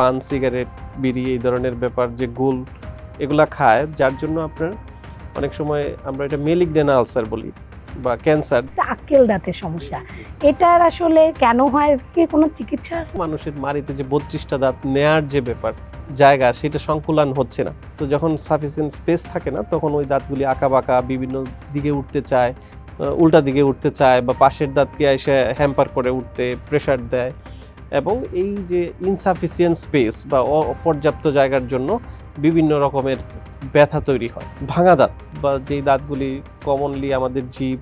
পান সিগারেট বিড়ি এই ধরনের ব্যাপার যে গুল এগুলা খায় যার জন্য আপনার অনেক সময় আমরা এটা মেলিগডেনা আলসার বলি বা ক্যান্সার। হচ্ছে আক্কেল দাঁতের সমস্যা। এটার আসলে কেন হয়? কি কোনো চিকিৎসা আছে? মানুষের মারিতে যে বত্রিশটা দাঁত নেয়ার যে ব্যাপার জায়গা সেটা সংকুলান হচ্ছে না। তো যখন সাফিসিয়েন্ট স্পেস থাকে না তখন ওই দাঁতগুলি আঁকা বাঁকা বিভিন্ন দিকে উঠতে চায় উল্টা দিকে উঠতে চায় বা পাশের দাঁতকে এসে হ্যাম্পার করে উঠতে প্রেশার দেয়। এবং এই যে ইনসাফিসিয়েন্ট স্পেস বা অপর্যাপ্ত জায়গার জন্য বিভিন্ন রকমের ব্যথা তৈরি হয়। ভাঙা দাঁত বা যেই দাঁতগুলি কমনলি আমাদের জীব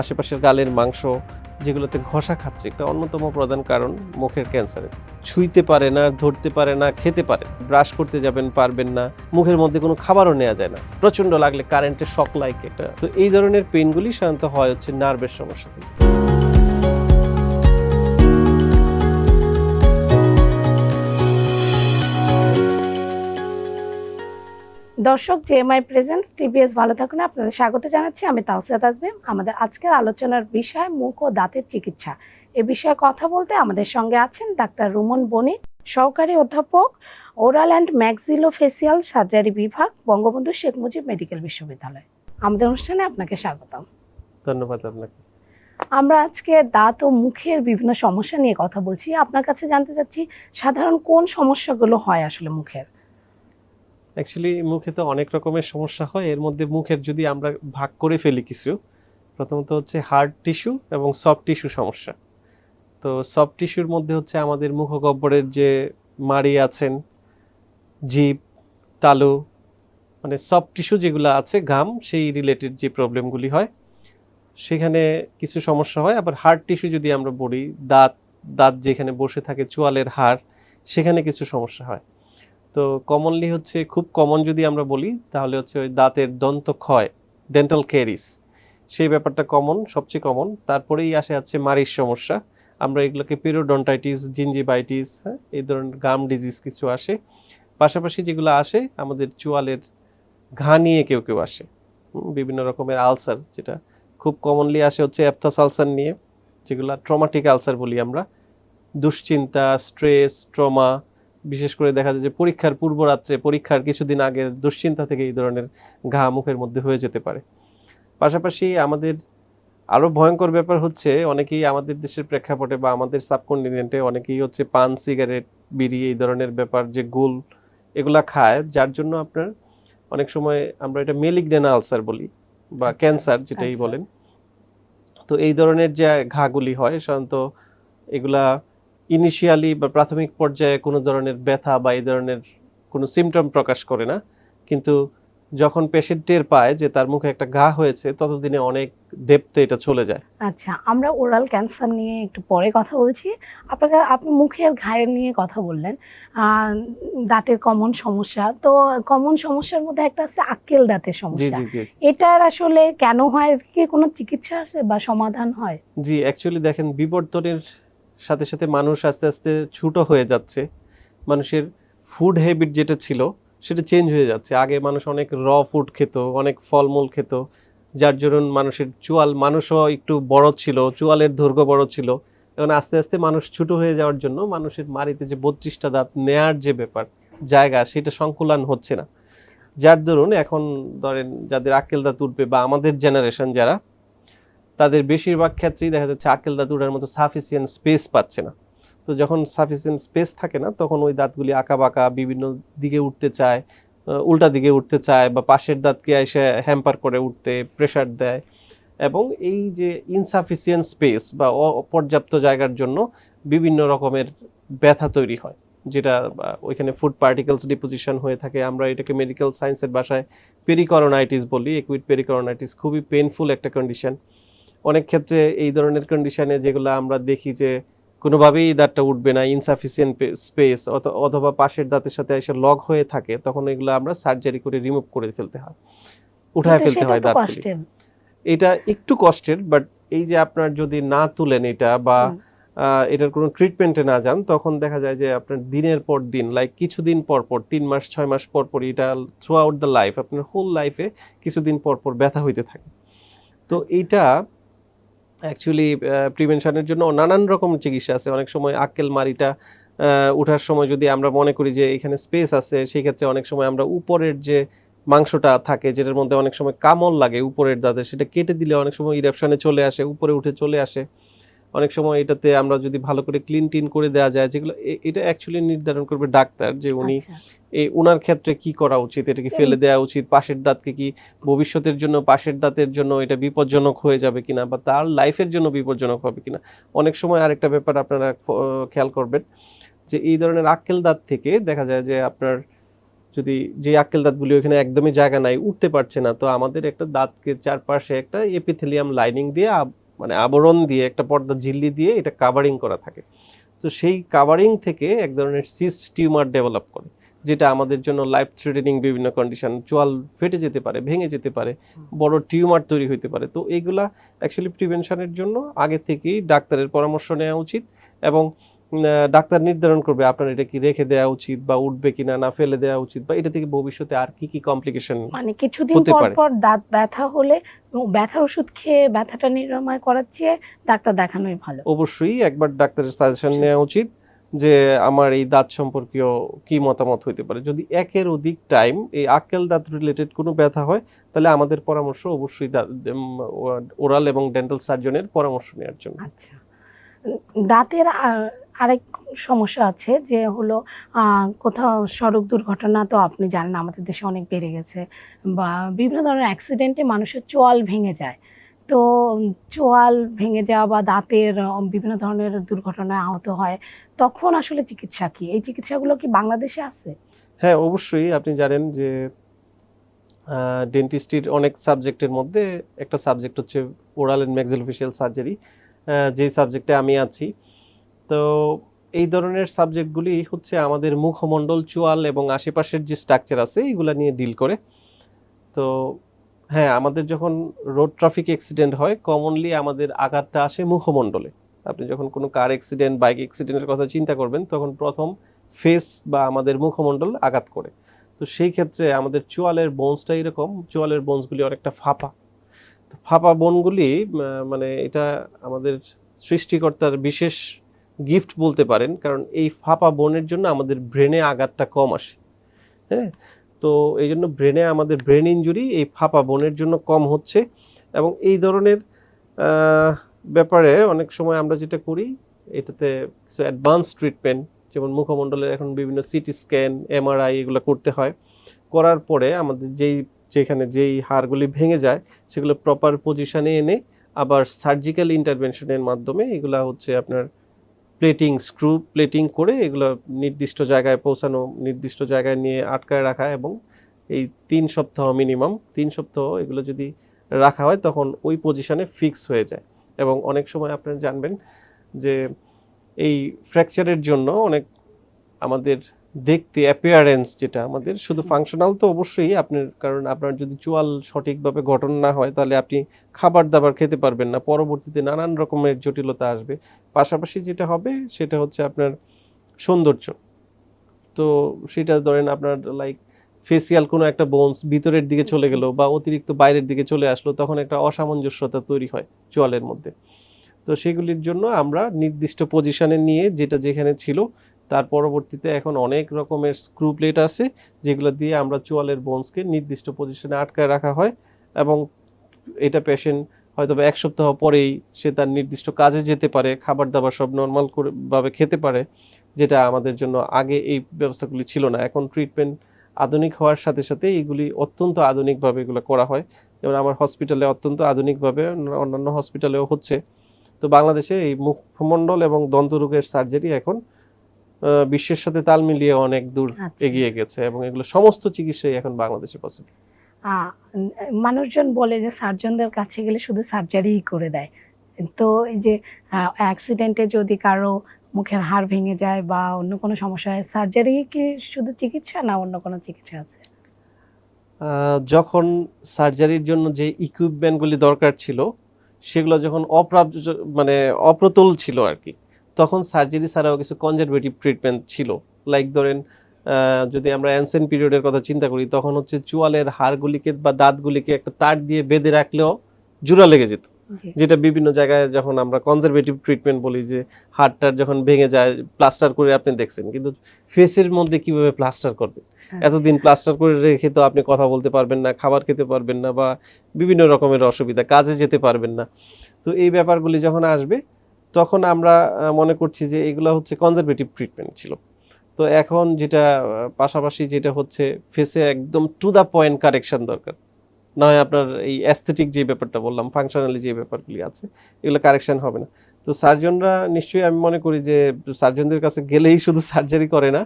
আশেপাশের গালের মাংস যেগুলোতে ঘষা খাচ্ছে একটা অন্যতম প্রধান কারণ মুখের ক্যান্সারের। ছুঁইতে পারে না, ধরতে পারে না, খেতে পারে ব্রাশ করতে যাবেন, পারবেন না, মুখের মধ্যে কোনো খাবারও নেওয়া যায় না প্রচণ্ড লাগলে কারেন্টের শক লাইক এটা। তো এই ধরনের পেনগুলি সাধারণত হয় হচ্ছে নার্ভের সমস্যা থেকে। দর্শক জেএমআই প্রেজেন্টস টিভিএস ভালো থাকুন। আপনাদের স্বাগত জানাচ্ছি আমি তাওসিয়াত আজমিম আমাদের আজকের আলোচনার বিষয় মুখ ও দাঁতের চিকিৎসা। এ বিষয়ে কথা বলতে আমাদের সঙ্গে আছেন ডাক্তার রুমন বণিক সহকারী অধ্যাপক oral and maxillofacial surgery বিভাগ বঙ্গবন্ধু শেখ মুজিব মেডিকেল বিশ্ববিদ্যালয়। আমাদের অনুষ্ঠানে আপনাকে স্বাগতম। ধন্যবাদ আপনাকে। আমরা আজকে দাঁত ও মুখের বিভিন্ন সমস্যা নিয়ে কথা বলছি। আপনার কাছে জানতে চাচ্ছি সাধারণ কোন সমস্যাগুলো হয় আসলে মুখের? অ্যাকচুয়ালি মুখে তো অনেক রকমের সমস্যা হয়। এর মধ্যে মুখের যদি আমরা ভাগ করে ফেলি কিছু, প্রথমত হচ্ছে হার্ড টিস্যু এবং সফট টিস্যু সমস্যা। তো সফট টিস্যুর মধ্যে হচ্ছে আমাদের মুখগহ্বরের যে মাড়ি আছেন, জিভ, তালু মানে সফট টিস্যু যেগুলো আছে, ঘাম, সেই রিলেটেড যে প্রবলেমগুলি হয়, সেখানে কিছু সমস্যা হয়। আবার হার্ড টিস্যু যদি আমরা বলি, দাঁত দাঁত যেখানে বসে থাকে, চোয়ালের হাড়, সেখানে কিছু সমস্যা হয়। তো কমনলি হচ্ছে, খুব কমন যদি আমরা বলি, তাহলে হচ্ছে ওই দাঁতের দন্ত ক্ষয় ডেন্টাল ক্যারিস সেই ব্যাপারটা কমন সবচেয়ে কমন তারপরেই আসে আছে মারির সমস্যা। আমরা এগুলোকে পিরোডন্টাইটিস জিঞ্জিবাইটিস হ্যাঁ এই ধরনের গাম ডিজিজ কিছু আসে। পাশাপাশি যেগুলো আসে, আমাদের চুয়ালের ঘা নিয়ে কেউ কেউ আসে। বিভিন্ন রকমের আলসার যেটা খুব কমনলি আসে হচ্ছে অ্যাপথাস আলসার নিয়ে, যেগুলো ট্রমাটিক আলসার বলি আমরা। দুশ্চিন্তা স্ট্রেস ট্রমা বিশেষ করে দেখা যায় যে পরীক্ষার পূর্ব রাত্রে পরীক্ষার কিছুদিন আগে দুশ্চিন্তা থেকে এই ধরনের ঘা মুখের মধ্যে হয়ে যেতে পারে পাশাপাশি আমাদের আরও ভয়ঙ্কর ব্যাপার হচ্ছে অনেকেই আমাদের দেশের প্রেক্ষাপটে বা আমাদের সাবকন্টিনেন্টে অনেকেই হচ্ছে পান সিগারেট বিড়ি এই ধরনের ব্যাপার যে গুল এগুলা খায় যার জন্য আপনার অনেক সময় আমরা এটা মেলিগডেনা আলসার বলি বা ক্যান্সার যেটাই আচ্ছা। বলেন তো এই ধরনের যে ঘাগুলি হয় সাধারণত এগুলা ইনিশিয়ালি বা প্রাথমিক পর্যায়ে কোনো ধরনের ব্যথা বা এই ধরনের কোনো সিমটম প্রকাশ করে না। কিন্তু যখন পেশেন্ট টের পায় যে তার মুখে একটা ঘা হয়েছে ততদিনে অনেক ডেপতে এটা চলে যায়। আচ্ছা আমরা ওরাল ক্যান্সার নিয়ে একটু পরে কথা বলছি। আপনাকে আপনি মুখের ঘায়ের নিয়ে কথা বললেন। দাঁতের কমন সমস্যা। তো কমন সমস্যার মধ্যে একটা আছে আক্কেল দাঁতের সমস্যা। এটার আসলে কেন হয়? কি কোনো চিকিৎসা আছে বা সমাধান হয়? জি অ্যাকচুয়ালি দেখেন বিবর্তনের সাথে সাথে মানুষ আস্তে আস্তে ছোট হয়ে যাচ্ছে। মানুষের ফুড হ্যাবিট যেটা ছিল, সেটা চেঞ্জ হয়ে যাচ্ছে। আগে মানুষ অনেক র ফুড খেত, অনেক ফলমূল খেত, যার জন্য মানুষের চোয়াল, মানুষও একটু বড় ছিল, চোয়ালের দৈর্ঘ্য বড় ছিল। এখন আস্তে আস্তে মানুষ ছোট হয়ে যাওয়ার জন্য মানুষের মারিতে যে বত্রিশটা দাঁত নেয়ার যে ব্যাপার, জায়গা, সেটা সংকুলান হচ্ছে না। যার দরুন এখন ধরেন যাদের আক্কেল দাঁত উঠবে বা আমাদের জেনারেশন যারা তাদের বেশিরভাগ ক্ষেত্রেই দেখা যাচ্ছে আকেল দাঁত উঠার মতো সাফিসিয়েন্ট স্পেস পাচ্ছে না। তো যখন সাফিসিয়েন্ট স্পেস থাকে না, তখন ওই দাঁতগুলি আঁকা বাঁকা বিভিন্ন দিকে উঠতে চায় উল্টা দিকে উঠতে চায় বা পাশের দাঁতকে এসে হ্যাম্পার করে উঠতে প্রেশার দেয়। এবং এই যে ইনসাফিসিয়েন্ট স্পেস বা অপর্যাপ্ত জায়গার জন্য বিভিন্ন রকমের ব্যথা তৈরি হয়, যেটা ওইখানে ফুড পার্টিকেলস ডিপোজিশন হয়ে থাকে। আমরা এটাকে মেডিকেল সায়েন্সের ভাষায় পেরিকরোনাইটিস বলি। একুইড পেরিকরোনাইটিস খুবই পেনফুল একটা কন্ডিশন অনেক ক্ষেত্রে এই ধরনের কন্ডিশনে যেগুলো আমরা দেখি যে কোনোভাবেই দাঁতটা উঠবে না ইনসাফিসিয়েন্ট স্পেস অথবা পাশের দাঁতের সাথে এসে লগ হয়ে থাকে তখন এগুলো আমরা সার্জারি করে রিমুভ করে ফেলতে হয় উঠায় ফেলতে হয় তো দাঁতগুলি। এটা একটু কষ্টের বাট এই যে আপনার যদি না তুলেন এটা বা এটার কোনো ট্রিটমেন্টে না যান তখন দেখা যায় যে আপনার দিনের পর দিন লাইক কিছুদিন পর পর তিন মাস ছয় মাস পর পর এটা থ্রু আউট দ্য লাইফ আপনার হোল লাইফে কিছুদিন পর পর ব্যথা হইতে থাকে। তো এইটা অ্যাকচুয়ালি প্রিভেনশনের জন্য নানান রকম চিকিৎসা আছে। অনেক সময় আক্কেল মারিটা ওঠার সময় যদি আমরা মনে করি যে এখানে স্পেস আছে সেই ক্ষেত্রে অনেক সময় আমরা উপরের যে মাংসটা থাকে, যেটার মধ্যে অনেক সময় কামল লাগে উপরের দাঁতে, সেটা কেটে দিলে অনেক সময় ইরাপশনে চলে আসে, উপরে উঠে চলে আসে। অনেক সময় এটাতে আমরা যদি ভালো করে ক্লিন টিন করে দেওয়া যায় যেগুলো এটা অ্যাকচুয়ালি নির্ধারণ করবে ডাক্তার যে উনি আচ্ছা। এই ওনার ক্ষেত্রে কি করা উচিত? এটা কি ফেলে দেওয়া উচিত? পাশের দাঁতকে কি ভবিষ্যতের জন্য পাশের দাঁতের জন্য এটা বিপজ্জনক হয়ে যাবে কিনা বা তার লাইফের জন্য বিপজ্জনক হবে কিনা? অনেক সময় আরেকটা ব্যাপার আপনারা খেয়াল করবেন যে এই ধরনের আক্কেল দাঁত থেকে দেখা যায় যে আপনার যদি যে আক্কেল দাঁতগুলি ওখানে একদমই জায়গা নাই উঠতে পারছে না তো আমাদের একটা দাঁতকে চারপাশে একটা এপিথেলিয়াম লাইনিং দিয়ে মানে আবরণ দিয়ে একটা পর্দা ঝিল্লি দিয়ে এটা কাভারিং করা থাকে। তো সেই কাভারিং থেকে এক ধরনের সিস্ট টিউমার ডেভেলপ করে যেটা আমাদের জন্য লাইফ থ্রেটেনিং বিভিন্ন কন্ডিশন চোয়াল ফেটে যেতে পারে ভেঙে যেতে পারে বড় টিউমার তৈরি হতে পারে। তো এইগুলা অ্যাকচুয়ালি প্রিভেনশনের জন্য আগে থেকেই ডাক্তারের পরামর্শ নেওয়া উচিত এবং ডাক্তার নির্ধারণ করবে আপনার এটা কি রেখে দেওয়া উচিত বা উঠবে কিনা না ফেলে দেওয়া উচিত বা এটা থেকে ভবিষ্যতে আর কি কি কমপ্লিকেশন মানে কিছুদিন পর পর? দাঁত ব্যথা হলে ব্যথার ওষুধ খেয়ে ব্যথাটা নিরাময় করার চেয়ে ডাক্তার দেখানোই ভালো। অবশ্যই একবার ডাক্তারের সাজেশন। নেওয়া উচিত যে আমার এই দাঁত সম্পর্কীয় কি মতামত হইতে পারে। যদি একের অধিক টাইম এই আক্কেল দাঁত রিলেটেড কোনো ব্যথা হয় তাহলে আমাদের পরামর্শ অবশ্যই ওরাল এবং ডেন্টাল সার্জনের পরামর্শ নেওয়ার জন্য। আচ্ছা। দাঁতের আরেক সমস্যা আছে যে হলো কোথাও সড়ক দুর্ঘটনা তো আপনি জানেন আমাদের দেশে অনেক বেড়ে গেছে বা বিভিন্ন ধরনের অ্যাক্সিডেন্টে মানুষের চোয়াল ভেঙে যায়। তো চোয়াল ভেঙে যাওয়া বা দাঁতের বিভিন্ন ধরনের দুর্ঘটনায় আহত হয়, তখন আসলে চিকিৎসা কি? এই চিকিৎসাগুলো কি বাংলাদেশে আছে? হ্যাঁ অবশ্যই আপনি জানেন যে ডেন্টিস্টির অনেক সাবজেক্টের মধ্যে একটা সাবজেক্ট হচ্ছে ওরাল অ্যান্ড ম্যাক্সিলোফেশিয়াল সার্জারি যেই সাবজেক্টে আমি আছি। তো এই ধরনের সাবজেক্টগুলি হচ্ছে আমাদের মুখমণ্ডল, চোয়াল এবং আশেপাশের যে স্ট্রাকচার আছে এগুলা নিয়ে ডিল করে। তো হ্যাঁ আমাদের যখন রোড ট্রাফিক অ্যাক্সিডেন্ট হয় কমনলি আমাদের আঘাতটা আসে মুখমণ্ডলে। আপনি যখন কোনো কার অ্যাক্সিডেন্ট বাইক অ্যাক্সিডেন্টের কথা চিন্তা করবেন, তখন প্রথম ফেস বা আমাদের মুখমণ্ডল আঘাত করে। তো সেই ক্ষেত্রে আমাদের চোয়ালের বোনসটা এরকম, চোয়ালের বোনসগুলি অনেকটা ফাঁপা। তো ফাঁপা বোনগুলি মানে এটা আমাদের সৃষ্টিকর্তার বিশেষ গিফট বলতে পারেন, কারণ এই ফাঁপা বোনের জন্য আমাদের ব্রেনে আঘাতটা কম আসে হ্যাঁ? তো এই জন্য ব্রেনে আমাদের ব্রেন ইঞ্জুরি এই ফাঁপা বোনের জন্য কম হচ্ছে এবং এই ধরনের ব্যাপারে অনেক সময় আমরা যেটা করি, এটাতে কিছু অ্যাডভান্স ট্রিটমেন্ট যেমন মুখমণ্ডলের এখন বিভিন্ন সিটি স্ক্যান এমআরআই এগুলো করতে হয়, করার পরে আমাদের যেই, যেখানে যেই হাড়গুলি ভেঙে যায়, সেগুলো প্রপার পজিশনে এনে আবার সার্জিক্যাল ইন্টারভেনশনের মাধ্যমে এগুলা হচ্ছে আপনার প্লেটিং স্ক্রু প্লেটিং করে এগুলো নির্দিষ্ট জায়গায় পৌঁছানো, নির্দিষ্ট জায়গায় নিয়ে আটকায় রাখা এবং এই তিন সপ্তাহ মিনিমাম তিন সপ্তাহ এগুলো যদি রাখা হয় তখন ওই পজিশনে ফিক্স হয়ে যায়। এবং অনেক সময় আপনারা জানবেন যে এই ফ্র্যাকচারের জন্য অনেক আমাদের দেখতে অ্যাপিয়ারেন্স যেটা আমাদের শুধু ফাংশনাল তো অবশ্যই আপনার কারণ আপনার যদি চোয়াল সঠিকভাবে গঠন না হয় তাহলে আপনি খাবার দাবার খেতে পারবেন না। পরবর্তীতে নানান রকমের জটিলতা আসবে। পাশাপাশি যেটা হবে সেটা হচ্ছে আপনার সৌন্দর্য। তো সেটা ধরেন আপনার লাইক ফেসিয়াল কোনো একটা বোনস ভিতরের দিকে চলে গেল বা অতিরিক্ত বাইরের দিকে চলে আসলো তখন একটা অসামঞ্জস্যতা তৈরি হয় চোয়ালের মধ্যে। তো সেগুলির জন্য আমরা নির্দিষ্ট পজিশনে নিয়ে যেটা যেখানে ছিল তার পরবর্তীতে এখন অনেক রকমের স্ক্রু প্লেট আছে, যেগুলো দিয়ে আমরা চোয়ালের বোনসকে নির্দিষ্ট পজিশনে আটকায় রাখা হয় এবং এটা পেশেন্ট হয়তো এক সপ্তাহ পরেই সে তার নির্দিষ্ট কাজে যেতে পারে, খাবার দাবার সব নর্মাল করে ভাবে খেতে পারে, যেটা আমাদের জন্য আগে এই ব্যবস্থাগুলি ছিল না। এখন ট্রিটমেন্ট আধুনিক হওয়ার সাথে সাথে এগুলি অত্যন্ত আধুনিকভাবে এগুলো করা হয়। যেমন আমার হসপিটালে অত্যন্ত আধুনিকভাবে অন্যান্য হসপিটালেও হচ্ছে। তো বাংলাদেশে এই মুখমণ্ডল এবং দন্তরোগের সার্জারি এখন বিশ্বের সাথে তাল মিলিয়ে অনেক দূর আচ্ছা। এগিয়ে গেছে এবং এগুলো সমস্ত চিকিৎসাই এখন বাংলাদেশে পসিবল মানুষজন বলে যে সার্জনদের কাছে গেলে শুধু সার্জারিই করে দেয়। তো এই যে অ্যাক্সিডেন্টে যদি কারও মুখের হাড় ভেঙে যায় বা অন্য কোনো সমস্যা হয় সার্জারি কি শুধু চিকিৎসা না অন্য কোনো চিকিৎসা আছে? যখন সার্জারির জন্য যে ইকুইপমেন্টগুলি দরকার ছিল সেগুলো যখন অপ্রাপ্য মানে অপ্রতুল ছিল আর কি তখন সার্জারি ছাড়াও কিছু কনজারভেটিভ ট্রিটমেন্ট ছিল। লাইক ধরেন যদি আমরা অ্যানসেন্ট পিরিয়ডের কথা চিন্তা করি তখন হচ্ছে চুয়ালের হাড়গুলিকে বা দাঁতগুলিকে একটা তার দিয়ে বেঁধে রাখলেও জোড়া লেগে যেত। যেটা বিভিন্ন জায়গায় যখন আমরা কনজারভেটিভ ট্রিটমেন্ট বলি যে হাড়টার যখন ভেঙে যায় প্লাস্টার করে আপনি দেখছেন। কিন্তু ফেসের মধ্যে কীভাবে প্লাস্টার করবে? আচ্ছা। এতদিন প্লাস্টার করে রেখে তো আপনি কথা বলতে পারবেন না খাবার খেতে পারবেন না বা বিভিন্ন রকমের অসুবিধা কাজে যেতে পারবেন না। তো এই ব্যাপারগুলি যখন আসবে তখন আমরা মনে করছি যে এগুলো হচ্ছে কনজারভেটিভ ট্রিটমেন্ট ছিল। তো এখন যেটা পাশাপাশি যেটা হচ্ছে ফেসে একদম টু দ্য পয়েন্ট কারেকশন দরকার। নয় আপনার এই অ্যাস্থেটিক যে ব্যাপারটা বললাম ফাংশনালি যে ব্যাপারগুলি আছে, এগুলো কারেকশন হবে না। তো সার্জনরা নিশ্চয়ই আমি মনে করি যে সার্জনদের কাছে গেলেই শুধু সার্জারি করে না।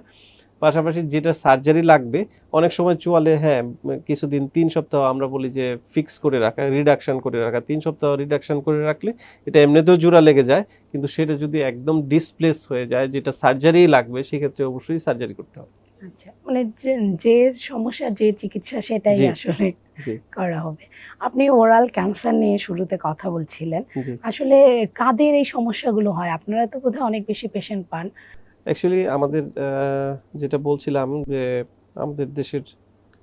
পাশাপাশি যেটা সার্জারি লাগবে অনেক সময় চুয়ালে হ্যাঁ কিছুদিন তিন সপ্তাহ আমরা বলি যে ফিক্স করে রাখা রিডাকশন করে রাখা তিন সপ্তাহ রিডাকশন করে রাখলে এটা এমনিতেও জোড়া লেগে যায় কিন্তু সেটা যদি একদম ডিসপ্লেস হয়ে যায় যেটা সার্জারি লাগবে সেক্ষেত্রে অবশ্যই সার্জারি করতে হবে। আচ্ছা মানে যে সমস্যা যে চিকিৎসা সেটাই আসলে করা হবে। আপনি ওরাল ক্যান্সার নিয়ে শুরুতে কথা বলছিলেন। আসলে কাদের এই সমস্যাগুলো হয়? আপনারা তো বোধহয় অনেক বেশি পেশেন্ট পান। অ্যাকচুয়ালি আমাদের যেটা বলছিলাম যে আমাদের দেশের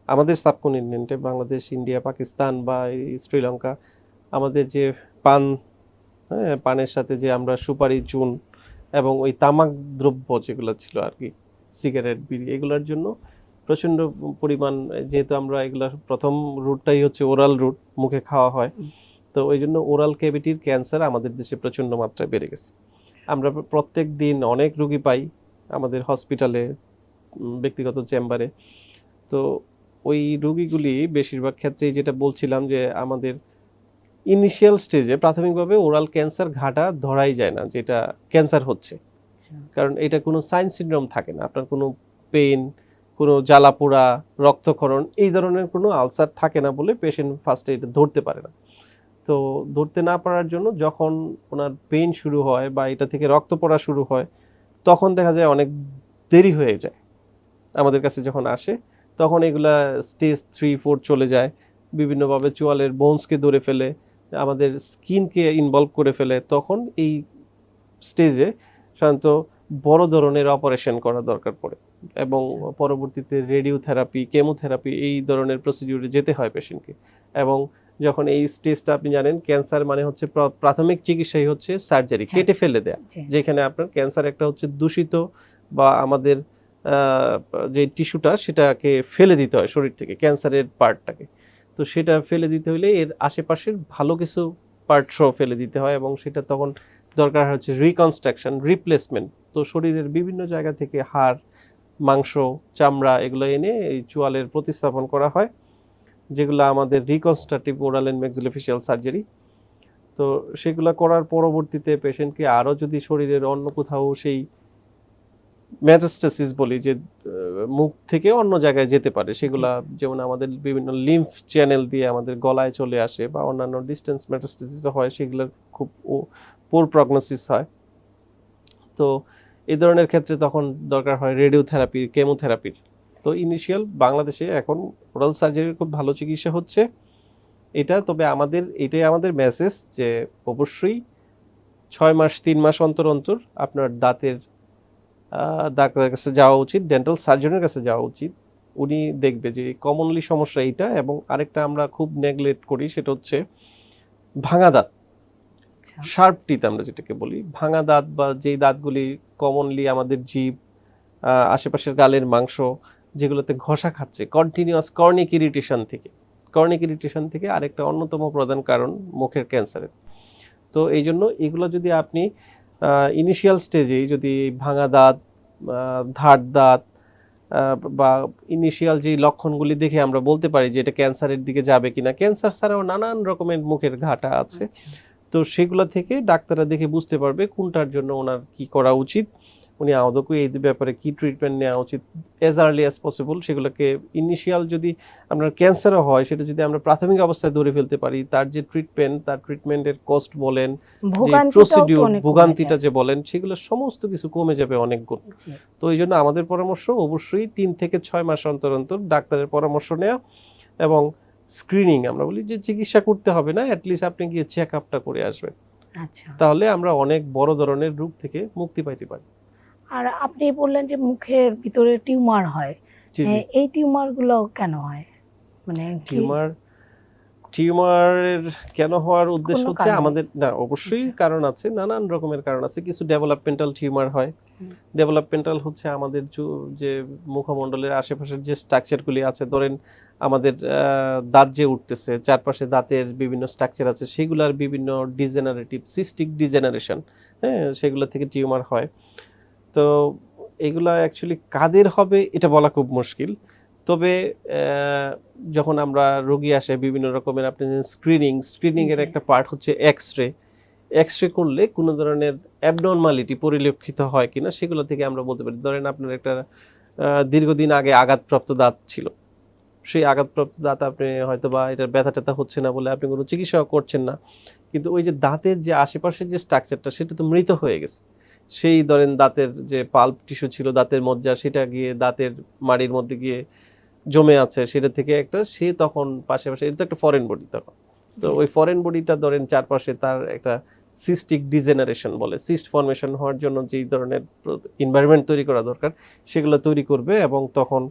আমাদের সাবকন্টিনেন্টে বাংলাদেশ ইন্ডিয়া পাকিস্তান বা শ্রীলঙ্কা আমাদের যে পান হ্যাঁ পানের সাথে যে আমরা সুপারি চুন এবং ওই তামাক দ্রব্য যেগুলো ছিল আর কি সিগারেট বিড়ি এগুলোর জন্য প্রচণ্ড পরিমাণ যেহেতু আমরা এগুলোর প্রথম রুটটাই হচ্ছে ওরাল রুট মুখে খাওয়া হয়। তো ওই জন্য ওরাল ক্যাভিটির ক্যান্সার আমাদের দেশে প্রচণ্ড মাত্রায় বেড়ে গেছে। আমরা প্রত্যেক দিন অনেক রুগী পাই আমাদের হসপিটালে ব্যক্তিগত চেম্বারে তো ওই রুগীগুলি বেশিরভাগ ক্ষেত্রেই যেটা বলছিলাম যে আমাদের ইনিশিয়াল স্টেজে প্রাথমিকভাবে ওরাল ক্যান্সার ঘাটা ধরাই যায় না, যেটা ক্যান্সার হচ্ছে। কারণ এটা কোনো সাইন সিনড্রোম থাকে না, আপনার কোনো পেইন কোনো জ্বালাপোড়া, রক্তক্ষরণ, এই ধরনের কোনো আলসার থাকে না বলে পেশেন্ট ফার্স্টে এটা ধরতে পারে না। তো ধরতে না পারার জন্য যখন ওনার পেইন শুরু হয় বা এটা থেকে রক্ত পড়া শুরু হয়, তখন দেখা যায় অনেক দেরি হয়ে যায়। আমাদের কাছে যখন আসে, তখন এগুলা স্টেজ থ্রি, ফোর চলে যায়। বিভিন্নভাবে চোয়ালের বোনসকে ধরে ফেলে, আমাদের স্কিনকে ইনভলভ করে ফেলে। তখন এই স্টেজে সাধারণত বড় ধরনের অপারেশন করা দরকার পড়ে এবং পরবর্তীতে রেডিওথেরাপি, কেমোথেরাপি এই ধরনের প্রসিডিউরে যেতে হয় পেশেন্টকে এবং যখন এই স্টেজটা আপনি জানেন ক্যান্সার মানে হচ্ছে প্রা- প্রাথমিক চিকিৎসাই হচ্ছে সার্জারি কেটে ফেলে দেয়া। যেখানে আপনার ক্যান্সার একটা হচ্ছে দূষিত বা আমাদের যে টিস্যুটা সেটাকে ফেলে দিতে হয় শরীর থেকে ক্যান্সারের পার্টটাকে তো সেটা ফেলে দিতে হলে এর আশেপাশের ভালো কিছু পার্ট সহ ফেলে দিতে হয় এবং সেটা তখন দরকার হচ্ছে রিকনস্ট্রাকশন রিপ্লেসমেন্ট তো শরীরের বিভিন্ন জায়গা থেকে হাড় মাংস চামড়া এগুলো এনে এই চুয়ালের প্রতিস্থাপন করা হয়। যেগুলো আমাদের reconstructive oral and maxillofacial surgery তো সেগুলো করার পরবর্তীতে পেশেন্টকে আরও যদি শরীরের অন্য কোথাও সেই ম্যাটাস্টাসিস বলি যে মুখ থেকে অন্য জায়গায় যেতে পারে, সেগুলা যেমন আমাদের বিভিন্ন লিম্ফ চ্যানেল দিয়ে আমাদের গলায় চলে আসে বা অন্যান্য ডিস্টেন্স ম্যাটাস্টাসিস হয়, সেগুলোর খুব পোর প্রগনোসিস হয়। তো এই ধরনের ক্ষেত্রে তখন দরকার হয় রেডিওথেরাপির কেমোথেরাপির তো ইনিশিয়াল বাংলাদেশে এখন ওরাল সার্জারির খুব ভালো চিকিৎসা হচ্ছে। এটা তবে আমাদের এটাই আমাদের মেসেজ যে অবশ্যই ছয় মাস তিন মাস অন্তর অন্তর আপনার দাঁতের ডাক্তারের কাছে যাওয়া উচিত ডেন্টাল সার্জনের কাছে যাওয়া উচিত। উনি দেখবে যে কমনলি সমস্যা এইটা এবং আরেকটা আমরা খুব নেগলেক্ট করি সেটা হচ্ছে ভাঙা দাঁত। আচ্ছা। শার্প টিথ আমরা যেটাকে বলি। ভাঙা দাঁত বা যেই দাঁতগুলি কমনলি আমাদের জীব আশেপাশের গালের মাংস যেগুলোতে ঘষা খাচ্ছে কন্টিনিউয়াস কর্নিক ইরিটেশন থেকে। কর্নিক ইরিটেশন থেকে আরেকটা অন্যতম প্রধান কারণ মুখের ক্যান্সারের। তো এই জন্য এগুলো যদি আপনি ইনিশিয়াল স্টেজেই যদি ভাঙা দাঁত ধার দাঁত বা ইনিশিয়াল যে লক্ষণগুলি দেখে আমরা বলতে পারি যে এটা ক্যান্সারের দিকে যাবে কিনা ক্যান্সার ছাড়াও নানান রকমের মুখের ঘাটা আছে। আচ্ছা। তো সেগুলো থেকে ডাক্তাররা দেখে বুঝতে পারবে কোনটার জন্য ওনার কি করা উচিত। উনি আদৌ এই ব্যাপারে কি ট্রিটমেন্ট নেওয়া উচিত এজ আর্লি অ্যাজ পসিবল সেগুলোকে ইনিশিয়াল যদি আপনার ক্যান্সারও হয় সেটা যদি আমরা প্রাথমিক অবস্থায় ধরে ফেলতে পারি তার যে ট্রিটমেন্ট তার ট্রিটমেন্টের কস্ট বলেন যে প্রসিডিউর ভোগান্তিটা যে বলেন সেগুলো সমস্ত কিছু কমে যাবে অনেক গুণ। তো এই জন্য আমাদের পরামর্শ অবশ্যই তিন থেকে ছয় মাস অন্তর অন্তর ডাক্তারের পরামর্শ নেওয়া এবং স্ক্রিনিং আমরা বলি যে চিকিৎসা করতে হবে না অ্যাটলিস্ট আপনি গিয়ে চেক আপটা করে আসবেন। আচ্ছা। তাহলে আমরা অনেক বড় ধরনের রোগ থেকে মুক্তি পাইতে পারি। আর আপনি বললেন যে মুখের ভিতরে টিউমার হয়। এই টিউমারগুলো কেন হয়? মানে টিউমার টিউমারের কেন হওয়ার উদ্দেশ্য হচ্ছে আমাদের না অবশ্যই আচ্ছা। কারণ আছে নানান রকমের কারণ আছে। কিছু ডেভেলপমেন্টাল টিউমার হয়। ডেভেলপমেন্টাল হচ্ছে আমাদের যে- মুখমণ্ডলের আশেপাশের যে স্ট্রাকচারগুলি আছে ধরেন আমাদের দাঁত যে উঠতেছে চারপাশে দাঁতের বিভিন্ন স্ট্রাকচার আছে সেগুলার বিভিন্ন ডিজেনারেটিভ সিস্টিক ডিজেনারেশন হ্যাঁ সেগুলো থেকে টিউমার হয়। তো এগুলা অ্যাকচুয়ালি কাদের হবে এটা বলা খুব মুশকিল। তবে যখন আমরা রোগী আসে বিভিন্ন রকমের আপনি স্ক্রিনিং স্ক্রিনিং এর একটা পার্ট হচ্ছে এক্স রে এক্স রে করলে কোনো ধরনের অ্যাবনর্মালিটি পরিলক্ষিত হয় কিনা সেগুলো থেকে আমরা বলতে পারি। ধরেন আপনার একটা দীর্ঘদিন আগে আঘাতপ্রাপ্ত দাঁত ছিল। সেই আঘাতপ্রাপ্ত দাঁত আপনি হয়তো বা এটার ব্যথা ট্যাথা হচ্ছে না বলে আপনি কোনো চিকিৎসাও করছেন না। কিন্তু ওই যে দাঁতের যে আশেপাশের যে স্ট্রাকচারটা সেটা তো মৃত হয়ে গেছে। সেই ধরেন দাঁতের যে পাল্প টিস্যু ছিল, দাঁতের মজ্জা, সেটা গিয়ে দাঁতের মাড়ির মধ্যে গিয়ে জমে আছে, সেটা থেকে একটা সে তখন পাশে পাশে, এটা একটা ফরেন বডি তখন। তো ওই ফরেন বডিটা ধরেন চারপাশে তার একটা সিস্টিক ডিজেনারেশন বলে সিস্ট ফর্মেশন হওয়ার জন্য যেই ধরনের এনভায়রনমেন্ট তৈরি করা দরকার, সেগুলো তৈরি করবে এবং তখন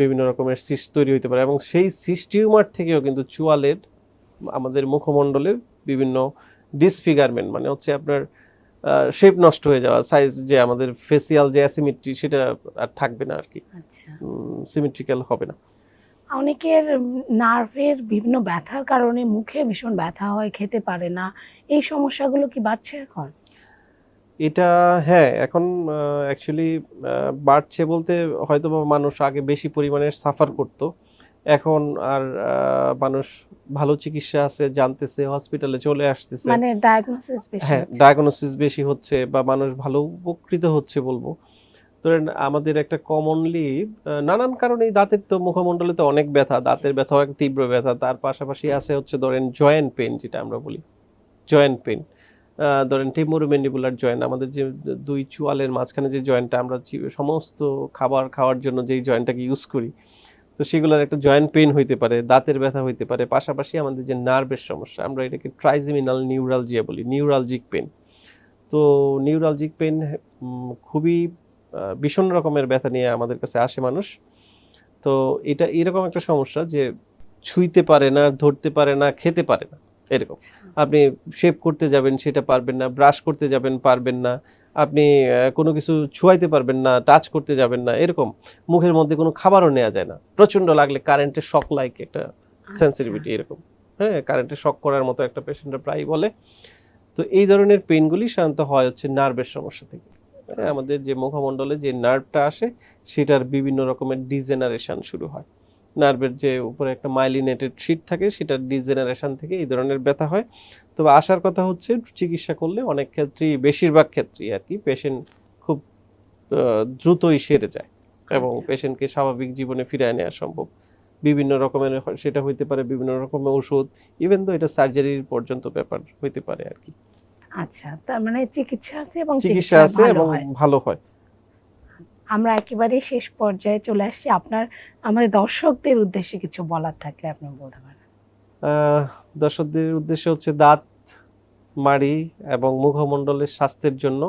বিভিন্ন রকমের সিস্ট তৈরি হতে পারে এবং সেই সিস্ট টিউমার থেকেও কিন্তু চুয়ালের, আমাদের মুখমণ্ডলের বিভিন্ন ডিসফিগারমেন্ট মানে হচ্ছে আপনার শেপ নষ্ট হয়ে যাওয়া সাইজ যে আমাদের ফেসিয়াল যে অ্যাসিমেট্রি সেটা আর থাকবে না আর কি সিমেট্রিক্যাল হবে না। অনেকের নার্ভের বিভিন্ন ব্যথার কারণে মুখে ভীষণ ব্যথা হয় খেতে পারে না। এই সমস্যাগুলো কি বাড়ছে এখন? এটা হ্যাঁ এখন অ্যাকচুয়ালি বাড়ছে বলতে হয়তো মানুষ আগে বেশি পরিমাণে সাফার করত। এখন আর মানুষ ভালো চিকিৎসা আছে জানতেছে হসপিটালে চলে আসতেছে। মানে ডায়াগনোসিস বেশি হ্যাঁ। ডায়াগনোসিস বেশি হচ্ছে বা মানুষ ভালো উপকৃত হচ্ছে বলব। ধরেন আমাদের একটা কমনলি নানান কারণে দাঁতের তো মুখমণ্ডলে তো অনেক ব্যথা দাঁতের ব্যথা এক তীব্র ব্যথা। তার পাশাপাশি আছে হচ্ছে ধরেন জয়েন্ট পেন যেটা আমরা বলি। জয়েন্ট পেন ধরেন টেমোরোমেন্ডিবুলার জয়েন্ট আমাদের যে দুই চুয়ালের মাঝখানে যে জয়েন্টটা আমরা সমস্ত খাবার খাওয়ার জন্য যেই জয়েন্টটাকে ইউজ করি তো সেগুলোর একটা জয়েন্ট পেন হইতে পারে, দাঁতের ব্যথা হইতে পারে, পাশাপাশি আমাদের যে নার্ভের সমস্যা, আমরা এটাকে ট্রাইজিমিনাল নিউরালজিয়া বলি নিউরালজিক পেন তো নিউরালজিক পেন খুবই ভীষণ রকমের ব্যথা নিয়ে আমাদের কাছে আসে মানুষ। তো এটা এরকম একটা সমস্যা যে ছুঁইতে পারে না, ধরতে পারে না, খেতে পারে না। এরকম। আপনি শেভ করতে যাবেন সেটা পারবেন না ব্রাশ করতে যাবেন পারবেন না। আপনি কোনো কিছু ছুঁয়াইতে পারবেন না টাচ করতে যাবেন না এরকম। মুখের মধ্যে কোনো খাবারও নেওয়া যায় না। প্রচণ্ড লাগলে কারেন্টের শক লাইক একটা আচ্ছা। সেন্সিটিভিটি এরকম। হ্যাঁ কারেন্টে শক করার মতো একটা পেশেন্টরা প্রায় বলে। তো এই ধরনের পেনগুলি সাধারণত হয় হচ্ছে নার্ভের সমস্যা থেকে। হ্যাঁ, আমাদের যে মুখমণ্ডলে যে নার্ভটা আসে সেটার বিভিন্ন রকমের ডিজেনারেশন শুরু হয়। নার্ভের যে উপরে একটা মাইলিনেটেড শিট থাকে সেটার ডিজেনারেশন থেকে এই ধরনের ব্যথা হয়। তবে আসার কথা হচ্ছে চিকিৎসা করলে অনেক ক্ষেত্রেই বেশিরভাগ ক্ষেত্রেই আর কি পেশেন্ট খুব দ্রুতই সেরে যায় এবং আচ্ছা। পেশেন্টকে স্বাভাবিক জীবনে ফিরিয়ে নেওয়া সম্ভব। বিভিন্ন রকমের সেটা হইতে পারে বিভিন্ন রকমের ওষুধ ইভেন তো এটা সার্জারির পর্যন্ত ব্যাপার হইতে পারে আর কি। আচ্ছা তার মানে চিকিৎসা আছে এবং চিকিৎসা আছে এবং ভালো হয়। আমরা একেবারে শেষ পর্যায়ে চলে আসছি। আপনার, আমাদের দর্শকদের উদ্দেশ্যে কিছু বলার থাকলে আপনি বলতে পারেন। দর্শকদের উদ্দেশ্য হচ্ছে দাঁত মাড়ি এবং মুখমণ্ডলের স্বাস্থ্যের জন্য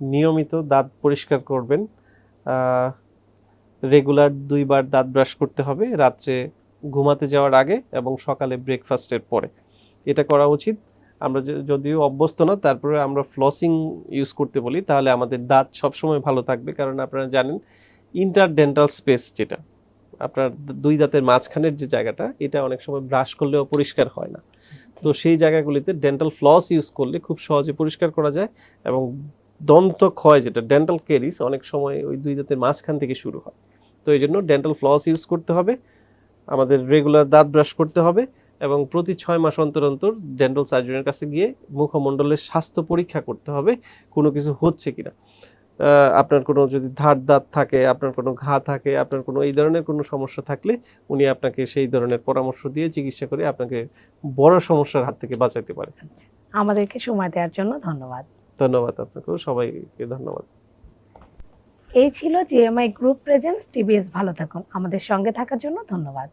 নিয়মিত দাঁত পরিষ্কার করবেন। রেগুলার দুইবার দাঁত ব্রাশ করতে হবে, রাত্রে ঘুমাতে যাওয়ার আগে এবং সকালে ব্রেকফাস্টের পরে। এটা করা উচিত। আমরা যদিও অভ্যস্ত না, তারপরে আমরা ফ্লসিং ইউজ করতে বলি, তাহলে আমাদের দাঁত সবসময় ভালো থাকবে। কারণ আপনারা জানেন ইন্টারডেন্টাল স্পেস যেটা, আপনার দুই দাঁতের মাঝখানের যে জায়গাটা, এটা অনেক সময় ব্রাশ করলেও পরিষ্কার হয় না। তো সেই জায়গাগুলিতে ডেন্টাল ফ্লস ইউজ করলে খুব সহজে পরিষ্কার করা যায় এবং দন্ত ক্ষয় যেটা ডেন্টাল কেরিস অনেক সময় ওই দুই দাঁতের মাঝখান থেকে শুরু হয়। তো এই জন্য ডেন্টাল ফ্লস ইউজ করতে হবে, আমাদের রেগুলার দাঁত ব্রাশ করতে হবে এবং প্রতি ছয় মাস অন্তর অন্তর ডেন্টাল সার্জনের কাছে গিয়ে মুখমণ্ডলের স্বাস্থ্য পরীক্ষা করতে হবে কোনো কিছু হচ্ছে কিনা। আপনার কোনো যদি ধার দাঁত থাকে আপনার কোনো ঘা থাকে আপনার কোনো এই ধরনের কোনো সমস্যা থাকলে উনি আপনাকে সেই ধরনের পরামর্শ দিয়ে চিকিৎসা করে আপনাকে বড় সমস্যার হাত থেকে বাঁচাতে পারে। আমাদেরকে সময় দেওয়ার জন্য ধন্যবাদ। ধন্যবাদ আপনাকেও সবাইকে ধন্যবাদ। এই ছিল জিএমআই গ্রুপ প্রেজেন্স টিভিএস ভালো থাকুন। আমাদের সঙ্গে থাকার জন্য ধন্যবাদ।